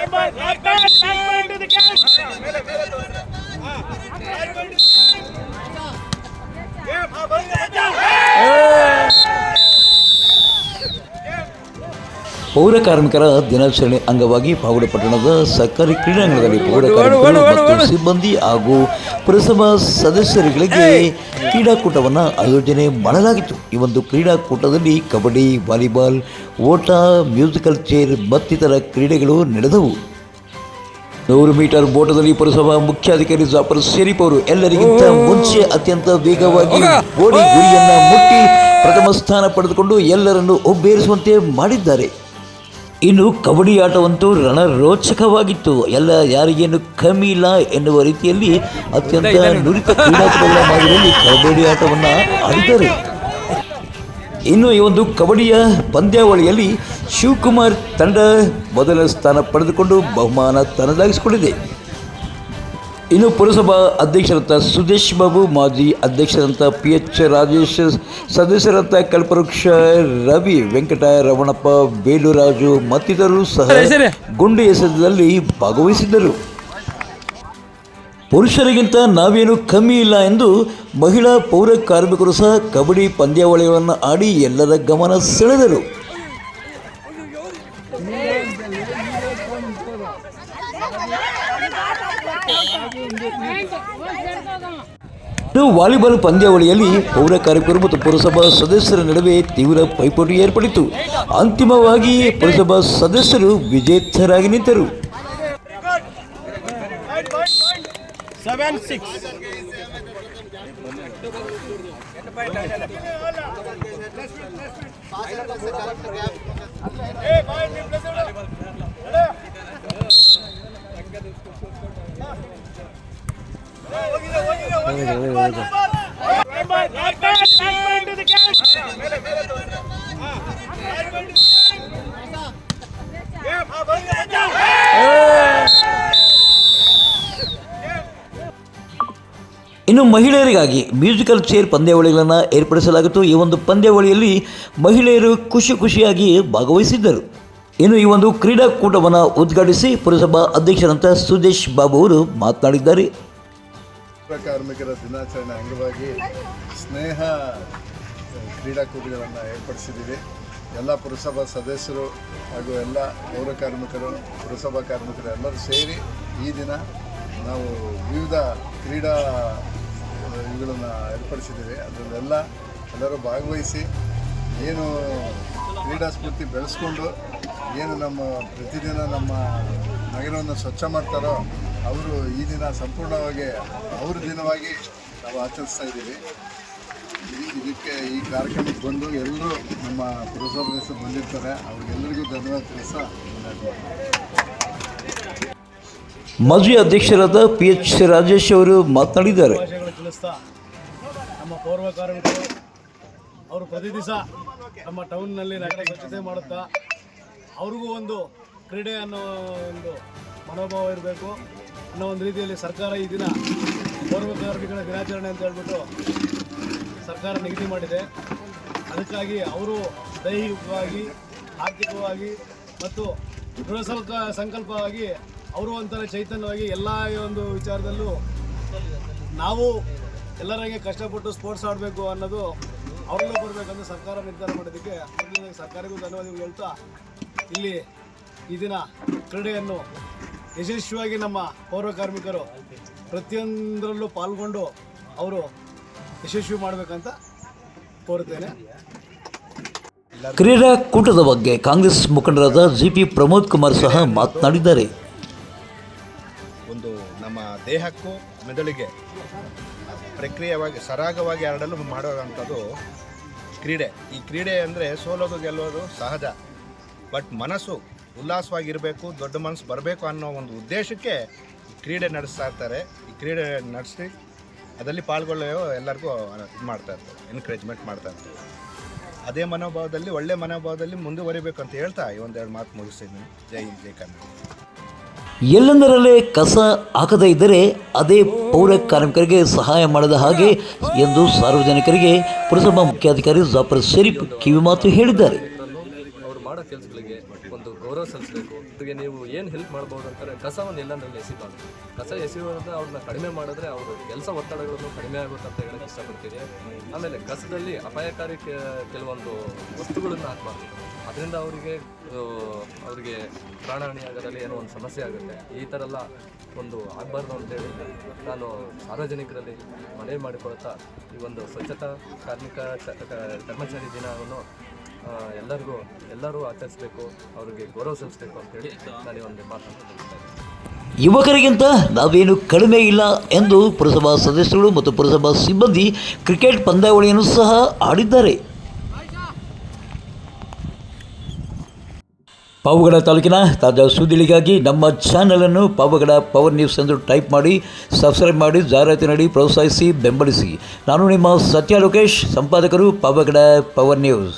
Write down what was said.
Yeah, my brother. ಪೌರ ಕಾರ್ಮಿಕರ ದಿನಾಚರಣೆ ಅಂಗವಾಗಿ ಪಾವಡೆ ಪಟ್ಟಣದ ಸರ್ಕಾರಿ ಕ್ರೀಡಾಂಗಣದಲ್ಲಿ ಪೌರ ಕಾರ್ಮಿಕರು ಮತ್ತು ಸಿಬ್ಬಂದಿ ಹಾಗೂ ಪುರಸಭಾ ಸದಸ್ಯರುಗಳಿಗೆ ಕ್ರೀಡಾಕೂಟವನ್ನು ಆಯೋಜನೆ ಮಾಡಲಾಗಿತ್ತು. ಈ ಒಂದು ಕ್ರೀಡಾಕೂಟದಲ್ಲಿ ಕಬಡ್ಡಿ ವಾಲಿಬಾಲ್ ಓಟ ಮ್ಯೂಸಿಕಲ್ ಚೇರ್ ಮತ್ತಿತರ ಕ್ರೀಡೆಗಳು ನಡೆದವು. ನೂರು ಮೀಟರ್ ಓಟದಲ್ಲಿ ಪುರಸಭಾ ಮುಖ್ಯಾಧಿಕಾರಿ ಜಾಫರ್ ಶರೀಫ್ ಅವರು ಎಲ್ಲರಿಗಿಂತ ಮುಂಚೆ ಅತ್ಯಂತ ವೇಗವಾಗಿ ಓಡಿ ಗುರಿಯನ್ನು ಮುಟ್ಟಿ ಪ್ರಥಮ ಸ್ಥಾನ ಪಡೆದುಕೊಂಡು ಎಲ್ಲರನ್ನು ಒಬ್ಬೇರಿಸುವಂತೆ ಮಾಡಿದ್ದಾರೆ. ಇನ್ನು ಕಬಡ್ಡಿ ಆಟವಂತೂ ರಣರೋಚಕವಾಗಿತ್ತು. ಎಲ್ಲ ಯಾರಿಗೇನು ಕಮ್ಮಿ ಇಲ್ಲ ಎನ್ನುವ ರೀತಿಯಲ್ಲಿ ಅತ್ಯಂತ ನುರಿತ ಕ್ರೀಡಾಪಟುಗಳ ಮಾದರಿಯಲ್ಲಿ ಕಬಡ್ಡಿ ಆಟವನ್ನು ಆಡಿದ್ದಾರೆ. ಇನ್ನು ಈ ಒಂದು ಕಬಡ್ಡಿಯ ಪಂದ್ಯಾವಳಿಯಲ್ಲಿ ಶಿವಕುಮಾರ್ ತಂಡ ಮೊದಲ ಸ್ಥಾನ ಪಡೆದುಕೊಂಡು ಬಹುಮಾನ ತನ್ನದಾಗಿಸಿಕೊಂಡಿದೆ. ಇನ್ನು ಪುರಸಭಾ ಅಧ್ಯಕ್ಷರಂತ ಸುದೇಶ್ ಬಾಬು ಮಾಜಿ ಅಧ್ಯಕ್ಷರಂತ ಪಿ ಎಚ್ ರಾಜೇಶ್ ಸದಸ್ಯರಂತ ಕಲ್ಪವೃಕ್ಷ ರವಿ ವೆಂಕಟ ರಮಣಪ್ಪ ಬೇಲುರಾಜು ಮತ್ತಿತರರು ಸಹ ಗುಂಡು ಎಸೆತದಲ್ಲಿ ಭಾಗವಹಿಸಿದ್ದರು. ಪುರುಷರಿಗಿಂತ ನಾವೇನು ಕಮ್ಮಿ ಇಲ್ಲ ಎಂದು ಮಹಿಳಾ ಪೌರ ಕಾರ್ಮಿಕರು ಸಹ ಕಬಡ್ಡಿ ಪಂದ್ಯಾವಳಿಗಳನ್ನು ಆಡಿ ಎಲ್ಲರ ಗಮನ ಸೆಳೆದರು. ವಾಲಿಬಾಲ್ ಪಂದ್ಯಾವಳಿಯಲ್ಲಿ ಪೌರ ಕಾರ್ಮಿಕರು ಮತ್ತು ಪುರಸಭಾ ಸದಸ್ಯರ ನಡುವೆ ತೀವ್ರ ಪೈಪೋಟಿ ಏರ್ಪಡಿತು ಅಂತಿಮವಾಗಿ ಪುರಸಭಾ ಸದಸ್ಯರು ವಿಜೇತರಾಗಿ ನಿಂತರು. ಇನ್ನು ಮಹಿಳೆಯರಿಗಾಗಿ ಮ್ಯೂಸಿಕಲ್ ಚೇರ್ ಪಂದ್ಯಾವಳಿಗಳನ್ನು ಏರ್ಪಡಿಸಲಾಗಿತ್ತು. ಈ ಒಂದು ಪಂದ್ಯಾವಳಿಯಲ್ಲಿ ಮಹಿಳೆಯರು ಖುಷಿ ಖುಷಿಯಾಗಿ ಭಾಗವಹಿಸಿದ್ದರು. ಇನ್ನು ಈ ಒಂದು ಕ್ರೀಡಾಕೂಟವನ್ನು ಉದ್ಘಾಟಿಸಿ ಪುರಸಭಾ ಅಧ್ಯಕ್ಷರಂತ ಸುದೇಶ್ ಬಾಬು ಅವರು ಮಾತನಾಡಿದ್ದಾರೆ. ಕಾರ್ಮಿಕರ ದಿನಾಚರಣೆ ಅಂಗವಾಗಿ ಸ್ನೇಹ ಕ್ರೀಡಾಕೂಟಗಳನ್ನು ಏರ್ಪಡಿಸಿದ್ದೀವಿ. ಎಲ್ಲ ಪುರಸಭಾ ಸದಸ್ಯರು ಹಾಗೂ ಎಲ್ಲ ಪೌರ ಕಾರ್ಮಿಕರು, ಪುರಸಭಾ ಕಾರ್ಮಿಕರು ಎಲ್ಲರೂ ಸೇರಿ ಈ ದಿನ ನಾವು ವಿವಿಧ ಕ್ರೀಡಾ ಇವುಗಳನ್ನು ಏರ್ಪಡಿಸಿದ್ದೀವಿ. ಅದರಲ್ಲೆಲ್ಲ ಎಲ್ಲರೂ ಭಾಗವಹಿಸಿ ಏನು ಕ್ರೀಡಾ ಸ್ಫೂರ್ತಿ ಬೆಳೆಸ್ಕೊಂಡು ಏನು ನಮ್ಮ ಪ್ರತಿದಿನ ನಮ್ಮ ನಗರವನ್ನು ಸ್ವಚ್ಛ ಮಾಡ್ತಾರೋ ಅವರು ಈ ದಿನ ಸಂಪೂರ್ಣವಾಗಿ ಅವ್ರ ದಿನವಾಗಿ ನಾವು ಆಚರಿಸ್ತಾ ಇದ್ದೀವಿ. ಇದಕ್ಕೆ ಈ ಕಾರ್ಯಕ್ರಮಕ್ಕೆ ಬಂದು ಎಲ್ಲರೂ ನಮ್ಮ ಪುರಸಭೆ ಬಂದಿರ್ತಾರೆ. ಅವ್ರಿಗೆಲ್ಲರಿಗೂ ಧನ್ಯವಾದ ತಿಳಿಸ ಮಾಜಿ ಅಧ್ಯಕ್ಷರಾದ ಪಿ ಎಚ್ ರಾಜೇಶ್ ಅವರು ಮಾತನಾಡಿದ್ದಾರೆ. ನಮ್ಮ ಪೌರ್ವ ಕಾರ್ಮಿಕರು ಅವರು ಪ್ರತಿ ದಿವಸ ನಮ್ಮ ಟೌನ್ನಲ್ಲಿ ನಗರ ಸ್ವಚ್ಛತೆ ಮಾಡುತ್ತಾ ಅವ್ರಿಗೂ ಒಂದು ಕ್ರೀಡೆ ಅನ್ನೋ ಒಂದು ಮನೋಭಾವ ಇರಬೇಕು. ಅನ್ನೋ ಒಂದು ರೀತಿಯಲ್ಲಿ ಸರ್ಕಾರ ಈ ದಿನ ಪೌರ್ವ ಕಾರ್ಮಿಕರ ದಿನಾಚರಣೆ ಅಂತ ಹೇಳ್ಬಿಟ್ಟು ಸರ್ಕಾರ ನಿಗದಿ ಮಾಡಿದೆ. ಅದಕ್ಕಾಗಿ ಅವರು ದೈಹಿಕವಾಗಿ, ಆರ್ಥಿಕವಾಗಿ ಮತ್ತು ದೃಢ ಸಂಕ ಸಂಕಲ್ಪವಾಗಿ ಅವರು ಒಂಥರ ಚೈತನ್ಯವಾಗಿ ಎಲ್ಲ ಒಂದು ವಿಚಾರದಲ್ಲೂ ನಾವು ಎಲ್ಲರಿಗೆ ಕಷ್ಟಪಟ್ಟು ಸ್ಪೋರ್ಟ್ಸ್ ಆಡಬೇಕು ಅನ್ನೋದು ಅವರಲ್ಲೂ ಬರಬೇಕಂತ ಸರ್ಕಾರ ನಿರ್ಧಾರ ಮಾಡೋದಕ್ಕೆ ಸರ್ಕಾರಕ್ಕೂ ಧನ್ಯವಾದಗಳು ಹೇಳ್ತಾ ಇಲ್ಲಿ ಈ ದಿನ ಕ್ರೀಡೆಯನ್ನು ಯಶಸ್ವಿಯಾಗಿ ನಮ್ಮ ಪೌರ ಕಾರ್ಮಿಕರು ಪ್ರತಿಯೊಂದರಲ್ಲೂ ಪಾಲ್ಗೊಂಡು ಅವರು ಯಶಸ್ವಿ ಮಾಡಬೇಕಂತ ಕೋರುತ್ತೇನೆ. ಕ್ರೀಡಾಕೂಟದ ಬಗ್ಗೆ ಕಾಂಗ್ರೆಸ್ ಮುಖಂಡರಾದ ಜಿ ಪಿ ಪ್ರಮೋದ್ ಕುಮಾರ್ ಸಹ ಮಾತನಾಡಿದ್ದಾರೆ. ಒಂದು ನಮ್ಮ ದೇಹಕ್ಕೂ ಮೆದುಳಿಗೆ ಪ್ರಕ್ರಿಯೆವಾಗಿ ಸರಾಗವಾಗಿ ಹರಡಲು ಮಾಡುವಂಥದ್ದು ಕ್ರೀಡೆ. ಈ ಕ್ರೀಡೆ ಅಂದರೆ ಸೋಲೋದು ಗೆಲ್ಲೋದು ಸಹಜ. ಬಟ್ ಮನಸ್ಸು ಉಲ್ಲಾಸವಾಗಿರಬೇಕು, ದೊಡ್ಡ ಮನಸ್ಸು ಬರಬೇಕು ಅನ್ನೋ ಒಂದು ಉದ್ದೇಶಕ್ಕೆ ಕ್ರೀಡೆ ನಡೆಸ್ತಾ ಇರ್ತಾರೆ. ಈ ಕ್ರೀಡೆ ನಡೆಸಿ ಅದರಲ್ಲಿ ಪಾಲ್ಗೊಳ್ಳೋ ಎಲ್ಲರಿಗೂ ಇದು ಮಾಡ್ತಾ ಇರ್ತಾರೆ ಎನ್ಕರೇಜ್ಮೆಂಟ್ ಮಾಡ್ತಾ ಇರ್ತಾರೆ. ಅದೇ ಮನೋಭಾವದಲ್ಲಿ, ಒಳ್ಳೆ ಮನೋಭಾವದಲ್ಲಿ ಮುಂದುವರಿಬೇಕು ಅಂತ ಹೇಳ್ತಾ ಈ ಒಂದೆರಡು ಮಾತು ಮುಗಿಸ್ತೀನಿ ಜೈ ಜೈ ಕನ್ನಡ ಎಲ್ಲೆಂದರಲ್ಲೇ ಕಸ ಹಾಕದೇ ಇದ್ದರೆ ಅದೇ ಪೌರ ಕಾರ್ಮಿಕರಿಗೆ ಸಹಾಯ ಮಾಡದ ಹಾಗೆ ಎಂದು ಸಾರ್ವಜನಿಕರಿಗೆ ಪುರಸಭಾ ಮುಖ್ಯಾಧಿಕಾರಿ ಜಾಫರ್ ಶರೀಫ್ ಕಿವಿಮಾತು ಹೇಳಿದ್ದಾರೆ. ಕೆಲಸಗಳಿಗೆ ಒಂದು ಗೌರವ ಸಲ್ಲಿಸಬೇಕು. ಅದಕ್ಕೆ ನೀವು ಏನು ಹೆಲ್ಪ್ ಮಾಡ್ಬೋದು ಅಂತಾರೆ ಕಸವನ್ನು ಎಲ್ಲಂದ್ರಲ್ಲಿ ಎಸಿಬಾರ್ದು. ಕಸ ಎಸೆಯುವಂತ ಅವ್ರನ್ನ ಕಡಿಮೆ ಮಾಡಿದ್ರೆ ಅವರು ಕೆಲಸ ಒತ್ತಡಗಳನ್ನು ಕಡಿಮೆ ಆಗುತ್ತೆ ಅಂತ ಹೇಳಕ್ಕೆ ಇಷ್ಟಪಡ್ತೀನಿ. ಆಮೇಲೆ ಕಸದಲ್ಲಿ ಅಪಾಯಕಾರಿ ಕೆಲವೊಂದು ವಸ್ತುಗಳನ್ನು ಹಾಕಬಾರ್ದು. ಅದರಿಂದ ಅವರಿಗೆ ಅವರಿಗೆ ಪ್ರಾಣಹಾನಿ ಆಗೋದ್ರಲ್ಲಿ ಏನೋ ಒಂದು ಸಮಸ್ಯೆ ಆಗುತ್ತೆ. ಈ ಥರ ಎಲ್ಲ ಒಂದು ಆಗಬಾರ್ದು ಅಂತೇಳಿ ನಾನು ಸಾರ್ವಜನಿಕರಲ್ಲಿ ಮನವಿ ಮಾಡಿಕೊಳ್ತಾ ಈ ಒಂದು ಸ್ವಚ್ಛತಾ ಕಾರ್ಮಿಕ ಕರ್ಮಚಾರಿ ದಿನವನ್ನು ಎಲ್ಲರಿಗೂ, ಎಲ್ಲರೂ ಆಚರಿಸಬೇಕು, ಅವರಿಗೆ ಗೌರವ ಸಲ್ಲಿಸಬೇಕು ಅಂತೇಳಿ ನಾನು ಈ ಒಂದು ಮಾತನ್ನು ಯುವಕರಿಗಿಂತ ನಾವೇನು ಕಡಿಮೆ ಇಲ್ಲ ಎಂದು ಪುರಸಭಾ ಸದಸ್ಯರು ಮತ್ತು ಪುರಸಭಾ ಸಿಬ್ಬಂದಿ ಕ್ರಿಕೆಟ್ ಪಂದ್ಯಾವಳಿಯನ್ನು ಸಹ ಆಡಿದ್ದಾರೆ. ಪಾವಗಡ ತಾಲೂಕಿನ ತಾಜಾ ಸುದ್ದಿಗಳಿಗಾಗಿ ನಮ್ಮ ಚಾನಲನ್ನು ಪಾವಗಡ ಪವರ್ ನ್ಯೂಸ್ ಎಂದು ಟೈಪ್ ಮಾಡಿ ಸಬ್ಸ್ಕ್ರೈಬ್ ಮಾಡಿ, ಜಾಹೀರಾತು ನೀಡಿ, ಪ್ರೋತ್ಸಾಹಿಸಿ, ಬೆಂಬಲಿಸಿ. ನಾನು ನಿಮ್ಮ ಸತ್ಯ ಲೋಕೇಶ್, ಸಂಪಾದಕರು ಪಾವಗಡ ಪವರ್ ನ್ಯೂಸ್.